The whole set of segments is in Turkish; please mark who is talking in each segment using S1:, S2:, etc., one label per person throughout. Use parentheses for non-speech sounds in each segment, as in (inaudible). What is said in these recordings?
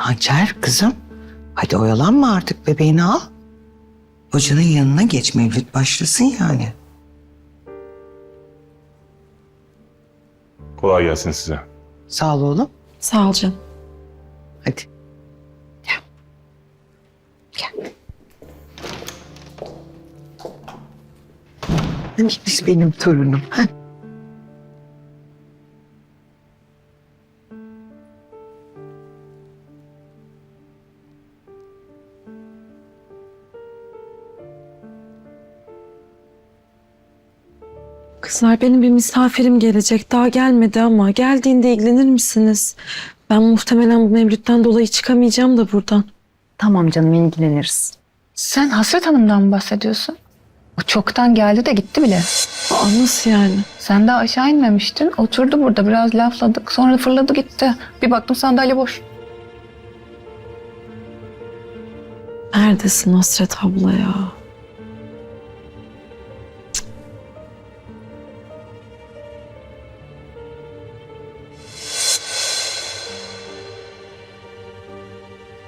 S1: Hançer kızım. Hadi oyalanma artık bebeğini al. Hocanın yanına geç Mevlüt başlasın yani.
S2: Kolay gelsin size.
S1: Sağ ol oğlum.
S3: Sağ ol canım.
S1: Hadi. Gel. Gel. Neymiş benim torunum.
S3: Kızlar benim bir misafirim gelecek. Daha gelmedi ama geldiğinde ilgilenir misiniz? Ben muhtemelen bu mevlütten dolayı çıkamayacağım da buradan.
S4: Tamam canım ilgileniriz.
S5: Sen Hasret Hanım'dan mı bahsediyorsun? O çoktan geldi de gitti bile.
S3: Aa, nasıl yani?
S5: Sen daha aşağı inmemiştin. Oturdu burada biraz lafladık. Sonra fırladı gitti. Bir baktım sandalye boş.
S3: Neredesin Hasret abla ya?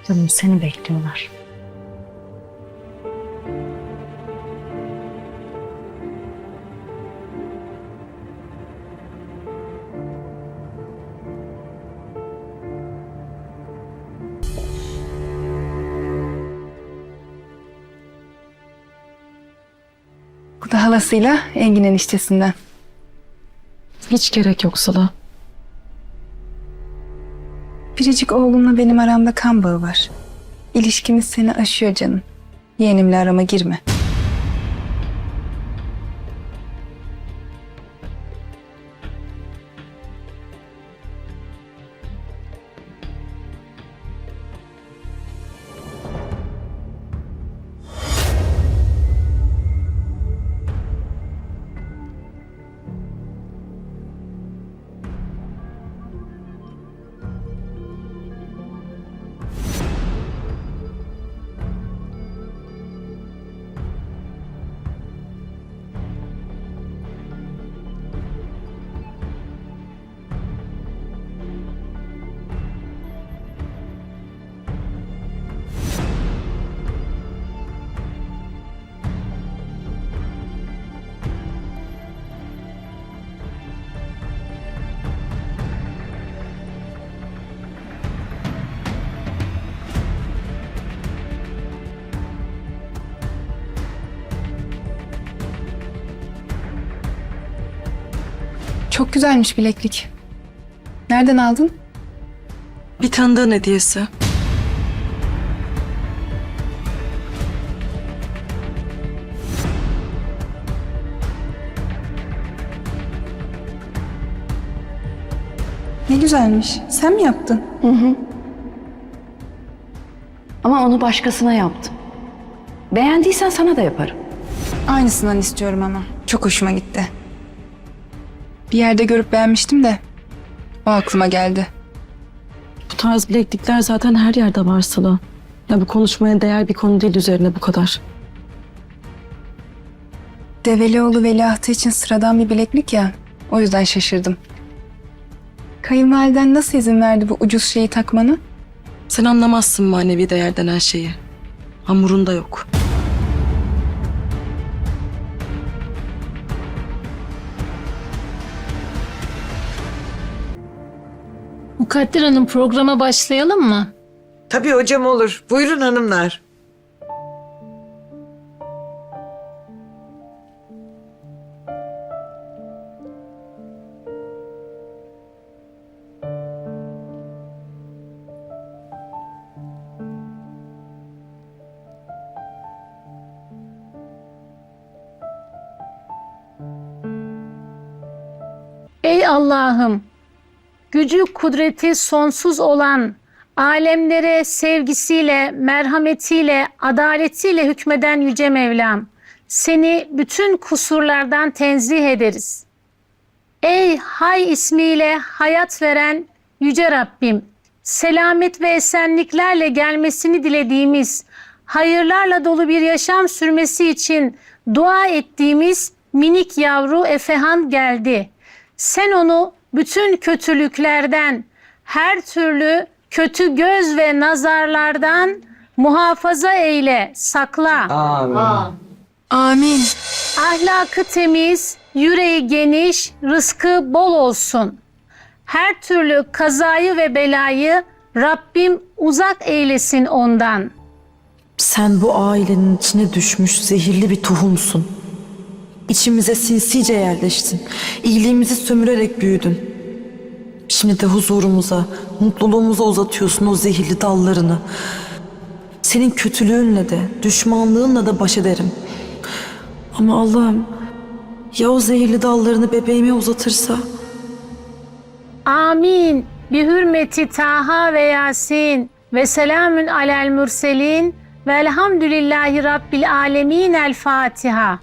S4: Canım seni bekliyorlar.
S5: Bu da halasıyla Engin eniştesinden.
S3: Hiç gerek yok Sıla.
S5: Biricik oğlumla benim aramda kan bağı var. İlişkimiz seni aşıyor canım. Yeğenimle arama girme. Çok güzelmiş bileklik. Nereden aldın?
S3: Bir tanıdığın hediyesi.
S5: Ne güzelmiş. Sen mi yaptın?
S4: Ama onu başkasına yaptım. Beğendiysen sana da yaparım.
S5: Aynısından istiyorum ama. Çok hoşuma gitti. Bir yerde görüp beğenmiştim de. O aklıma geldi.
S3: Bu tarz bileklikler zaten her yerde var Sıla. Ya bu konuşmaya değer bir konu değil üzerine bu kadar.
S5: Develioğlu veliahtı için sıradan bir bileklik ya. O yüzden şaşırdım. Kayınvaliden nasıl izin verdi bu ucuz şeyi takmanı?
S3: Sen anlamazsın manevi değer denen şeyi. Hamurunda yok.
S6: Mukadder Hanım programa başlayalım mı?
S1: Tabii hocam olur. Buyurun hanımlar.
S6: Ey Allah'ım! Gücü kudreti sonsuz olan, alemlere sevgisiyle, merhametiyle, adaletiyle hükmeden Yüce Mevlam, seni bütün kusurlardan tenzih ederiz. Ey Hay ismiyle hayat veren Yüce Rabbim, selamet ve esenliklerle gelmesini dilediğimiz, hayırlarla dolu bir yaşam sürmesi için dua ettiğimiz minik yavru Efehan geldi. Sen onu bütün kötülüklerden, her türlü kötü göz ve nazarlardan muhafaza eyle, sakla.
S5: Amin.
S6: Ahlakı temiz, yüreği geniş, rızkı bol olsun. Her türlü kazayı ve belayı Rabbim uzak eylesin ondan.
S3: Sen bu ailenin içine düşmüş zehirli bir tohumsun. İçimize sinsice yerleştin. İyiliğimizi sömürerek büyüdün. Şimdi de huzurumuza, mutluluğumuza uzatıyorsun o zehirli dallarını. Senin kötülüğünle de, düşmanlığınla da baş ederim. Ama Allah'ım ya o zehirli dallarını bebeğime uzatırsa?
S6: Amin. Bi hürmeti Taha ve Yasin ve selamün alel mürselin ve elhamdülillahi rabbil alemin el Fatiha.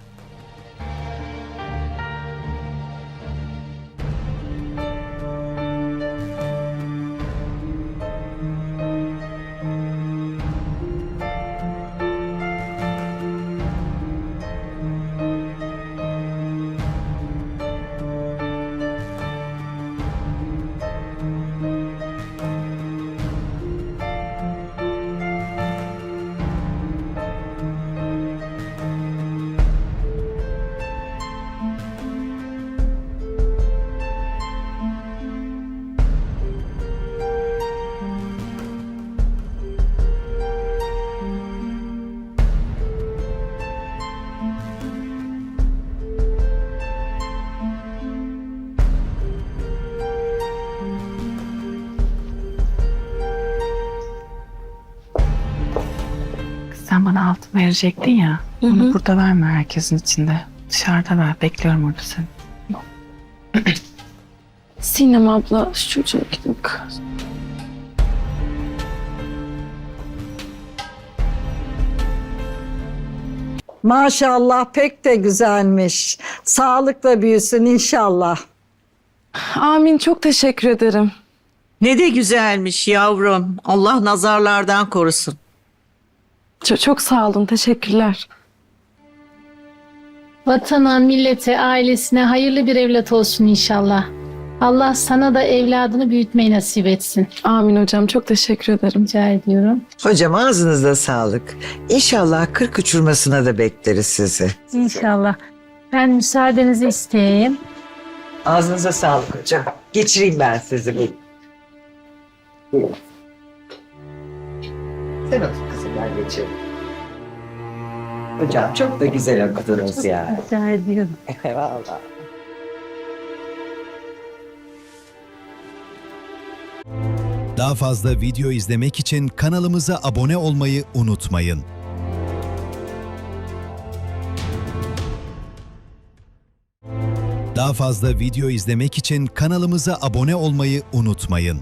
S2: Sen bana altın verecektin ya. Onu burada verme herkesin içinde. Dışarıda ver. Bekliyorum orada seni. (clears throat)
S3: Sinem abla şu çocuğa gidip
S7: Maşallah pek de güzelmiş. Sağlıkla büyüsün inşallah.
S3: Amin çok teşekkür ederim.
S8: Ne de güzelmiş yavrum. Allah nazarlardan korusun.
S3: Çok, çok sağ olun teşekkürler.
S6: Vatana, millete, ailesine hayırlı bir evlat olsun inşallah. Allah sana da evladını büyütmeyi nasip etsin.
S3: Amin hocam çok teşekkür ederim.
S6: Rica ediyorum.
S1: Hocam ağzınızda sağlık. İnşallah kırk uçurmasına da bekleriz sizi.
S6: İnşallah. Ben müsaadenizi isteyeyim.
S1: Ağzınıza sağlık hocam. Geçireyim ben sizi. Sen otur kızım ben geçireyim. Hocam çok da güzel okudunuz ya.
S6: Rica ediyorum. (laughs)
S1: Eyvallah.
S9: Daha fazla video izlemek için kanalımıza abone olmayı unutmayın. Daha fazla video izlemek için kanalımıza abone olmayı unutmayın.